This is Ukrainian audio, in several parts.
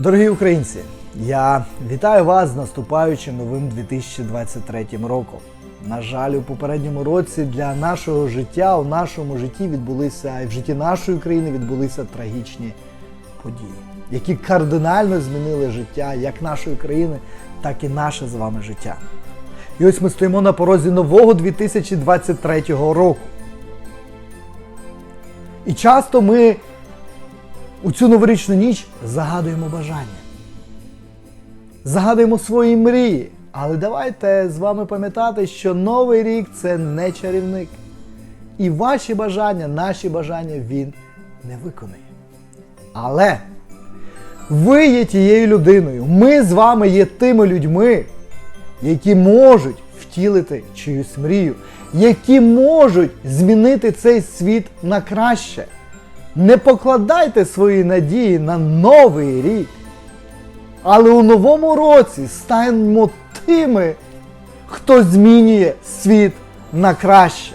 Дорогі українці, я вітаю вас з наступаючим новим 2023 роком. На жаль, у попередньому році для нашого життя у нашому житті відбулися і в житті нашої країни відбулися трагічні події, які кардинально змінили життя як нашої країни, так і наше з вами життя. І ось ми стоїмо на порозі нового 2023 року. І часто ми у цю новорічну ніч загадуємо бажання. Загадуємо свої мрії. Але давайте з вами пам'ятати, що новий рік це не чарівник. І ваші бажання, наші бажання він не виконає. Але ви є тією людиною, ми з вами є тими людьми, які можуть втілити чиюсь мрію, які можуть змінити цей світ на краще. Не покладайте свої надії на новий рік. Але у новому році станемо тими, хто змінює світ на краще.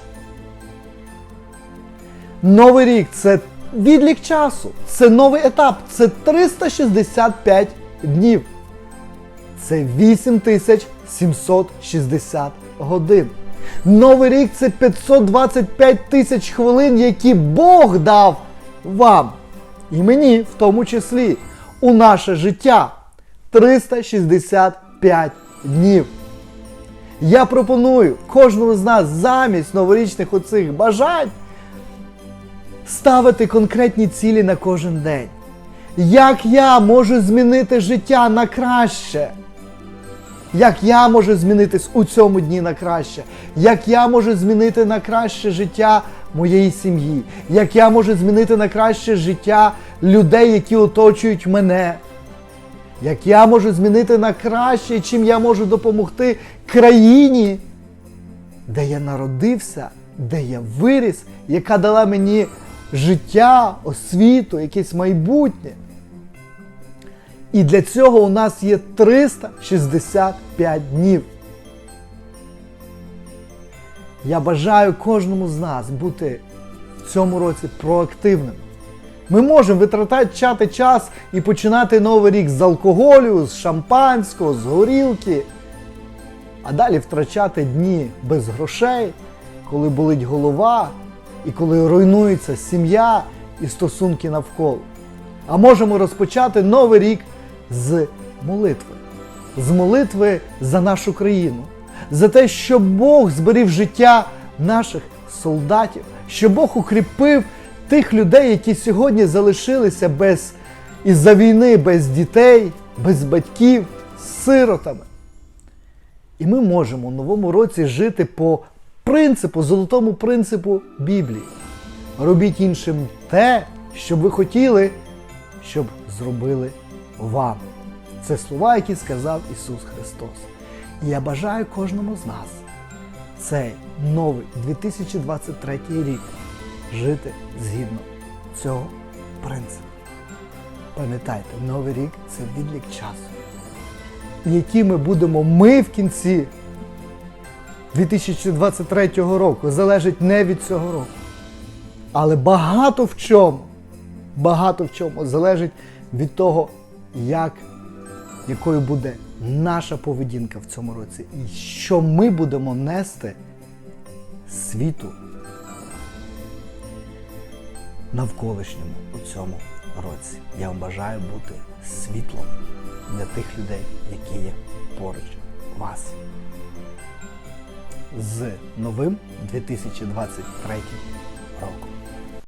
Новий рік це відлік часу, це новий етап, це 365 днів. Це 8760 годин. Новий рік це 525 тисяч хвилин, які Бог дав вам. І мені в тому числі у наше життя 365 днів. Я пропоную кожному з нас замість новорічних оцих бажань ставити конкретні цілі на кожен день. Як я можу змінити життя на краще? Як я можу змінитись у цьому дні на краще? Як я можу змінити на краще життя моєї сім'ї? Як я можу змінити на краще життя людей, які оточують мене? Як я можу змінити на краще, чим я можу допомогти країні, де я народився, де я виріс, яка дала мені життя, освіту, якесь майбутнє. І для цього у нас є 365 днів. Я бажаю кожному з нас бути в цьому році проактивним. Ми можемо витрачати час і починати новий рік з алкоголю, з шампанського, з горілки, а далі втрачати дні без грошей, коли болить голова і коли руйнується сім'я і стосунки навколо. А можемо розпочати новий рік з молитви, з молитви за нашу країну, за те, щоб Бог зберіг життя наших солдатів, щоб Бог укріпив тих людей, які сьогодні залишилися без із-за війни, без дітей, без батьків, з сиротами. І ми можемо у новому році жити по принципу, золотому принципу Біблії. Робіть іншим те, що ви хотіли, щоб зробили вам. Це слова, які сказав Ісус Христос. І я бажаю кожному з нас цей новий 2023 рік жити згідно цього принципу. Пам'ятайте, новий рік це відлік часу, який ми будемо ми в кінці 2023 року, залежить не від цього року. Але багато в чому, багато в чому залежить від того, як, якою буде наша поведінка в цьому році, і що ми будемо нести світу навколишньому у цьому році. Я вам бажаю бути світлом для тих людей, які є поруч вас. З новим 2023 роком.